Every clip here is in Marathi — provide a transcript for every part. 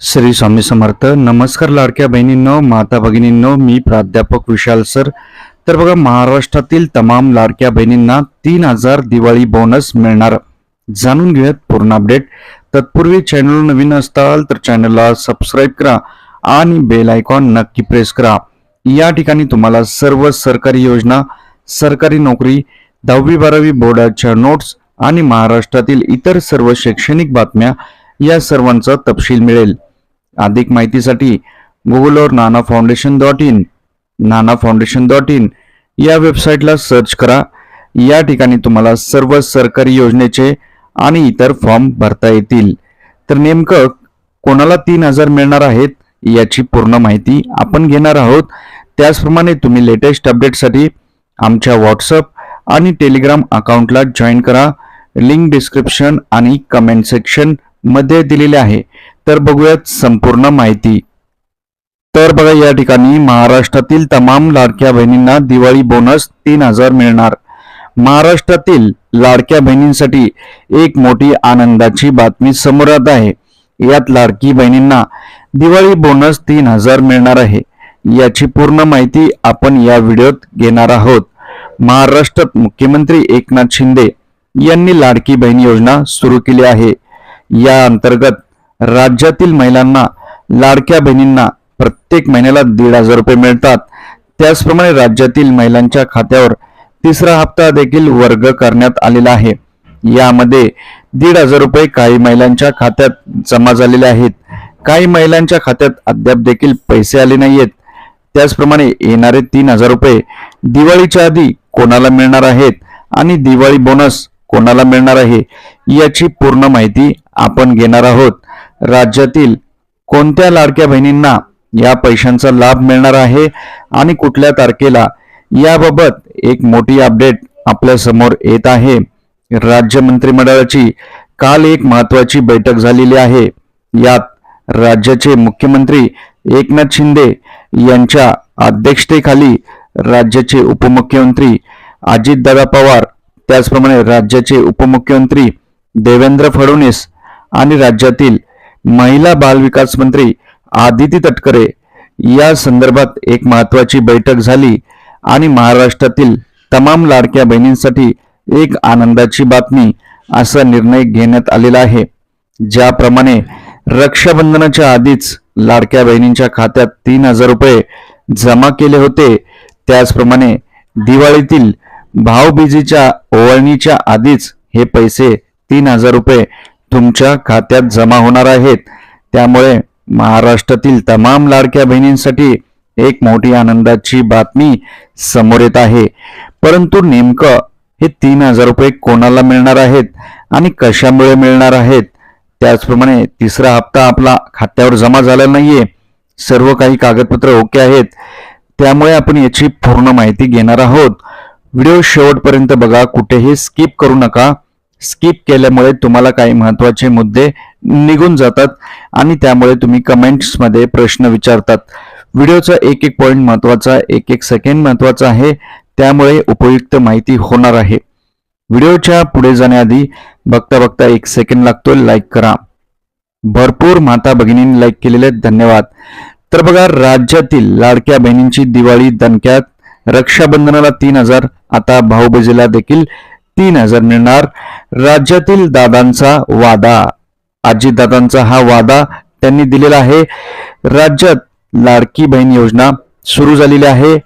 श्री स्वामी समर्थ. नमस्कार लाडक्या बहिणींनो माता भगिनींनो मी प्राध्यापक विशाल सर. तर बघा महाराष्ट्रातील तमाम लाडक्या बहिणींना तीन हजार दिवाळी बोनस मिळणार. जाणून घेऊयात पूर्ण अपडेट तत्पूर्वी चॅनल नवीन असताल तर चॅनलला सबस्क्राईब करा आणि बेल आयकॉन नक्की प्रेस करा. या ठिकाणी तुम्हाला सर्व सरकारी योजना सरकारी नोकरी दहावी बारावी बोर्डाच्या नोट्स आणि महाराष्ट्रातील इतर सर्व शैक्षणिक बातम्या या सर्वांचा तपशील मिळेल. अधिक माहितीसाठी गुगलवर Nana foundation dot in Nana foundation dot in या वेबसाईटला सर्च करा. या ठिकाणी तुम्हाला सर्व सरकारी योजनेचे आणि इतर फॉर्म भरता येतील. तर नेमकं कोणाला तीन हजार मिळणार आहेत याची पूर्ण माहिती आपण घेणार आहोत. त्याचप्रमाणे तुम्ही लेटेस्ट अपडेटसाठी आमच्या व्हॉट्सअप आणि टेलिग्राम अकाउंटला जॉईन करा. लिंक डिस्क्रिप्शन आणि कमेंट सेक्शनमध्ये दिलेले आहे. तर बघूयात संपूर्ण माहिती. तर बघा या ठिकाणी महाराष्ट्रातील तमाम लाडक्या बहिणींना दिवाळी बोनस तीन हजार मिळणार. महाराष्ट्रातील लाडक्या बहिणींसाठी एक मोठी आनंदाची बातमी समोर येत आहे. यात लाडकी बहिणींना दिवाळी बोनस तीन हजार मिळणार आहे. याची पूर्ण माहिती आपण या व्हिडिओत घेणार आहोत. महाराष्ट्रात मुख्यमंत्री एकनाथ शिंदे यांनी लाडकी बहीण योजना सुरू केली आहे. या अंतर्गत राज्यातील महिलांना लाडक्या बहिणींना प्रत्येक महिन्याला दीड हजार रुपये मिळतात. त्याचप्रमाणे राज्यातील महिलांच्या खात्यावर तिसरा हप्ता देखील वर्ग करण्यात आलेला आहे. यामध्ये दीड हजार रुपये काही महिलांच्या खात्यात जमा झालेले आहेत. काही महिलांच्या खात्यात अद्याप देखील पैसे आले नाहीयेत. त्याचप्रमाणे येणारे तीन हजार रुपये दिवाळीच्या आधी कोणाला मिळणार आहेत आणि दिवाळी बोनस कोणाला मिळणार आहे याची पूर्ण माहिती आपण घेणार आहोत. राज्यातील कोणत्या लाडक्या बहिणींना या पैशांचा लाभ मिळणार आहे आणि कुठल्या तारखेला याबाबत एक मोठी अपडेट आपल्यासमोर येत आहे. राज्य मंत्रिमंडळाची काल एक महत्वाची बैठक झालेली आहे. यात राज्याचे मुख्यमंत्री एकनाथ शिंदे यांच्या अध्यक्षतेखाली राज्याचे उपमुख्यमंत्री अजितदादा पवार त्याचप्रमाणे राज्याचे उपमुख्यमंत्री देवेंद्र फडणवीस आणि राज्यातील महिला बालविकास मंत्री आदिती तटकरे या संदर्भात एक महत्वाची बैठक झाली आणि महाराष्ट्रातील तमाम लाडक्या बहिणींसाठी एक आनंदाची बातमी असा निर्णय घेण्यात आलेला आहे. ज्याप्रमाणे रक्षाबंधनाच्या आधीच लाडक्या बहिणींच्या खात्यात तीन हजार रुपये जमा केले होते. त्याचप्रमाणे दिवाळीतील भाऊबीजेच्या ओवाळणीच्या आधीच हे पैसे तीन हजार रुपये तुमच्या खात्यात जमा होणार आहेत. त्यामुळे महाराष्ट्रातील तमाम लाडक्या बहिणींसाठी एक मोठी आनंदाची बातमी समोर येत आहे. परंतु नेमकं हे तीन हजार रुपये कोणाला मिळणार आहेत आणि कशामुळे मिळणार आहेत? त्याचप्रमाणे तिसरा हप्ता आपला खात्यावर जमा झाला नाहीये. सर्व काही कागदपत्र ओके आहेत. त्यामुळे आपण याची पूर्ण माहिती घेणार आहोत. व्हिडिओ शेवटपर्यंत बघा. कुठेही स्किप करू नका. स्किप केल्यामुळे तुम्हाला काही महत्त्वाचे मुद्दे निघून जातात आणि त्यामुळे तुम्ही कमेंट्समध्ये प्रश्न विचारतात. व्हिडिओचा एक एक पॉईंट महत्त्वाचा एक एक सेकंड महत्त्वाचा आहे. त्यामुळे उपयुक्त माहिती होणार आहे. व्हिडिओच्या पुढे जाण्याआधी बघता बघता एक सेकंड लागतो लाईक करा. भरपूर माता भगिनींनी लाईक केलेले धन्यवाद. तर बघा राज्यातील लाडक्या बहिणींची दिवाळी दणक्यात. रक्षाबंधनाला तीन हजार आता भाऊबीजेला देखील तीन हजार मिळणार. राज्यातील दादांचा वादा आजी दादांचा हा वादा त्यांनी दिलेला आहे. राज्यात लाडकी बहीण योजना सुरू झालेली आहे.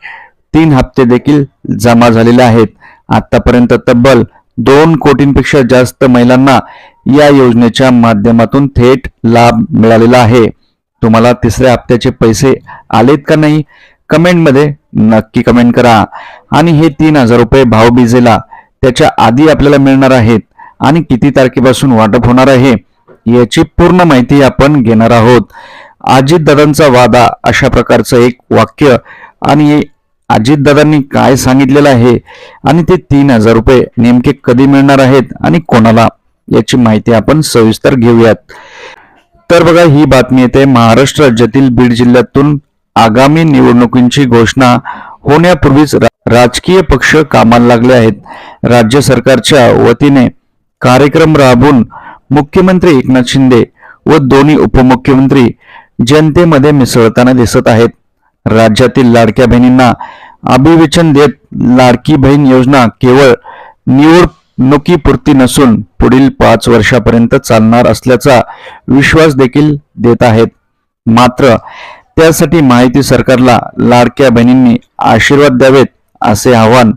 तीन हप्ते देखील जमा झालेले आहेत. आतापर्यंत तब्बल दोन कोटींपेक्षा जास्त महिलांना या योजनेच्या माध्यमातून थेट लाभ मिळालेला आहे. तुम्हाला तिसऱ्या हप्त्याचे पैसे आलेत का नाही? कमेंटमध्ये नक्की कमेंट करा. आणि हे तीन हजार रुपये भावबीजेला त्याच्या आधी आपल्याला मिळणार आहेत आणि किती तारखेपासून वाटप होणार आहे याची पूर्ण माहिती आपण घेणार आहोत. अजितदादांचा वादा अशा प्रकारचं एक वाक्य आणि अजितदादांनी काय सांगितलेलं आहे आणि ते तीन हजार रुपये नेमके कधी मिळणार आहेत आणि कोणाला याची माहिती आपण सविस्तर घेऊयात. तर बघा ही बातमी येते. महाराष्ट्र राज्यातील बीड जिल्ह्यातून आगामी निवडणुकींची घोषणा होण्यापूर्वीच राजकीय पक्ष कामाला लागले आहेत. राज्य सरकारच्या वतीने कार्यक्रम राबवून मुख्यमंत्री एकनाथ शिंदे व दोन्ही उपमुख्यमंत्री जनतेमध्ये मिसळताना दिसत आहेत. राज्यातील लाडक्या बहिणींना अभिवेचन देत लाडकी बहीण योजना केवळ निवडणुकीपुरती नसून पुढील पाच वर्षापर्यंत चालणार असल्याचा विश्वास देखील देत आहेत. मात्र त्यासाठी माहिती सरकारला लाडक्या बहिणींनी आशीर्वाद द्यावेत असे आवाहन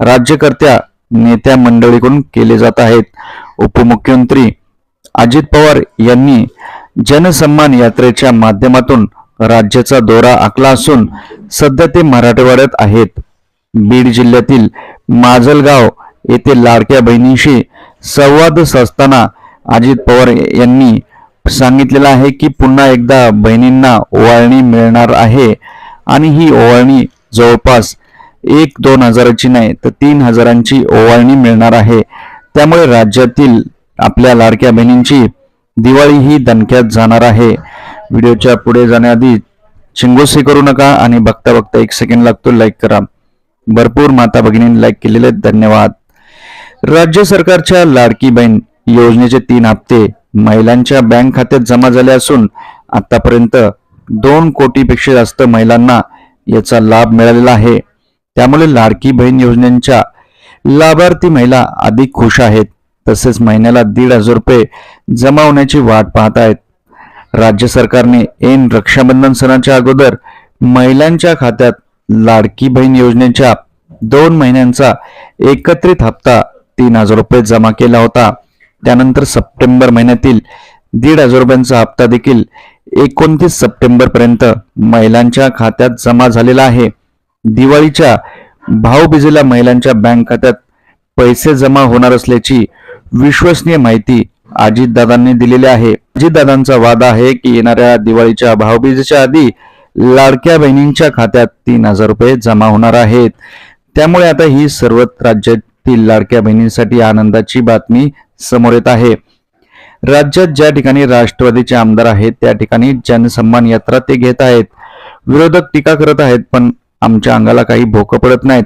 राज्यकर्त्या नेत्या मंडळीकडून केले जात आहेत. उपमुख्यमंत्री अजित पवार यांनी जनसन्मान यात्रेच्या माध्यमातून राज्याचा दौरा आखला असून सध्या ते मराठवाड्यात आहेत. बीड जिल्ह्यातील माजलगाव येथे लाडक्या बहिणींशी संवाद साधताना अजित पवार यांनी सांगितलेलं आहे की पुन्हा एकदा बहिणींना ओवाळणी मिळणार आहे. आणि ही ओवाळणी जवळपास एक दोन हजाराची नाही तर तीन हजारांची ओवाळणी मिळणार आहे. त्यामुळे राज्यातील आपल्या लाडक्या बहिणींची दिवाळी ही दणक्यात जाणार आहे. व्हिडिओच्या पुढे जाण्याआधी चिंगोसी करू नका आणि बघता बघता एक सेकंड लागतो लाईक करा. भरपूर माता भगिनींनी लाईक केलेले आहेत. धन्यवाद. राज्य सरकारच्या लाडकी बहीण योजनेचे तीन हप्ते महिलांच्या बँक खात्यात जमा झाले असून आतापर्यंत दोन कोटीपेक्षा जास्त महिलांना याचा लाभ मिळालेला आहे. त्यामुळे लाडकी बहीण योजनेच्या लाभार्थी महिला अधिक खुश आहेत. तसेच महिन्याला दीड हजार रुपये जमा होण्याची वाट पाहत आहेत. राज्य सरकारने ऐन रक्षाबंधन सणाच्या अगोदर महिलांच्या खात्यात लाडकी बहीण योजनेच्या दोन महिन्यांचा एकत्रित हप्ता तीन हजार रुपये जमा केला होता. त्यानंतर सप्टेंबर महिन्यातील दीड हजार रुपयांचा हप्ता देखील एकोणतीस सप्टेंबर पर्यंत महिलांच्या खात्यात जमा झालेला आहे. दिवाळीच्या भाऊबीजेला महिलांच्या बँक खात्यात पैसे जमा होणार असल्याची विश्वसनीय माहिती अजितदादांनी दिलेली आहे. अजितदादांचा वादा आहे की येणाऱ्या दिवाळीच्या भाऊबीजेच्या आधी लाडक्या बहिणींच्या खात्यात तीन हजार रुपये जमा होणार आहेत. त्यामुळे आता ही सर्व राज्यातील लाडक्या बहिणींसाठी आनंदाची बातमी समोर येत आहे. राज्यात ज्या ठिकाणी राष्ट्रवादीचे आमदार आहेत त्या ठिकाणी जनसन्मान यात्रा ते घेत आहेत. विरोधक टीका करत आहेत पण आमच्या अंगाला काही भोकं पडत नाहीत.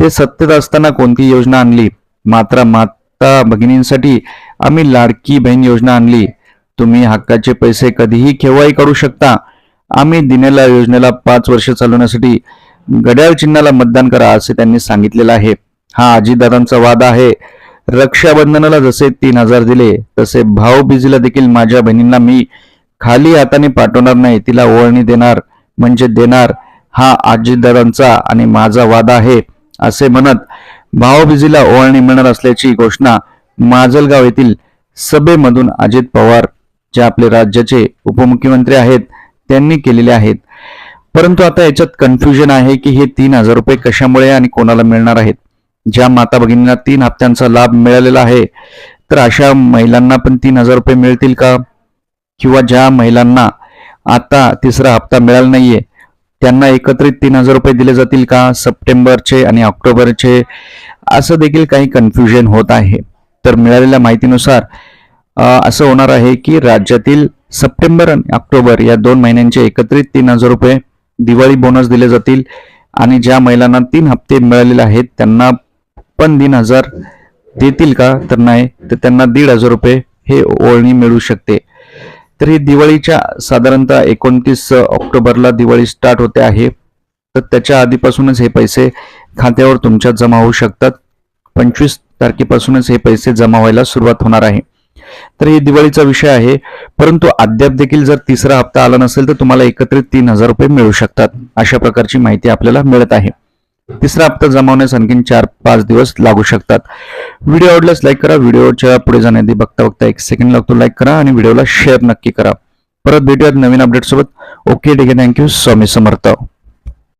ते सत्तेत असताना कोणती योजना आणली? मात्र माता भगिनींसाठी आम्ही लाडकी बहीण योजना आणली. तुम्ही हक्काचे पैसे कधीही केव्हाही करू शकता. आम्ही दिनेला योजनेला पाच वर्ष चालवण्यासाठी घड्याळ चिन्हाला मतदान करा असे त्यांनी सांगितलेलं आहे. हा अजितदादांचा वादा आहे. रक्षाबंधनाला जसे तीन हजार दिले तसे भाऊबीजीला देखील माझ्या बहिणींना मी खाली हाताने पाठवणार नाही तिला ओळणी देणार म्हणजे देणार हा अजितदादांचा आणि माझा वादा आहे असे म्हणत भाऊबीजीला ओळणी मिळणार असल्याची घोषणा माजलगाव येथील सभेमधून अजित पवार जे आपले राज्याचे उपमुख्यमंत्री आहेत त्यांनी केलेले आहेत. परंतु आता याच्यात कन्फ्युजन आहे की हे तीन हजार रुपये कशामुळे आणि कोणाला मिळणार आहेत? ज्या माता भगिनींना तीन हप्त्यांचा लाभ मिळालेला आहे तर अशा महिलांना पण तीन हजार रुपये मिळतील का? किंवा ज्या महिलांना आता तिसरा हप्ता मिळाला नाहीये त्यांना एकत्रित तीन हजार रुपये दिले जातील का? सप्टेंबरचे आणि ऑक्टोबरचे असं देखील काही कन्फ्युजन होत आहे. तर मिळालेल्या माहितीनुसार असं होणार आहे की राज्यातील सप्टेंबर आणि ऑक्टोबर या दोन महिन्यांचे एकत्रित तीन हजार रुपये दिवाळी बोनस दिले जातील आणि ज्या महिलांना तीन हप्ते मिळालेले आहेत त्यांना पण तीन हजार देतील का? तर नाही. तर त्यांना दीड हजार रुपये हे ओळणी मिळू शकते. तर ही दिवाळीच्या साधारणतः एकोणतीस ऑक्टोबरला दिवाळी स्टार्ट होते आहे. तर त्याच्या आधीपासूनच हे पैसे खात्यावर तुमच्या जमा होऊ शकतात. पंचवीस तारखेपासूनच हे पैसे जमा व्हायला सुरुवात होणार आहे. तर हे दिवाळीचा विषय आहे. परंतु अद्याप देखील जर तिसरा हप्ता आला नसेल तर तुम्हाला एकत्रित तीन हजार रुपये मिळू शकतात. अशा प्रकारची माहिती आपल्याला मिळत आहे. तिसरा हप्ता जमावण्यास आणखीन चार पाच दिवस लागू शकतात. व्हिडिओ आवडल्यास लाईक करा. व्हिडिओच्या पुढे जाण्याआधी बघता बघता एक सेकंड लागतो. लाईक करा आणि व्हिडिओला शेअर नक्की करा. परत भेटूयात नवीन अपडेट सोबत. ओके ठीक आहे. Thank you Swami Samarth.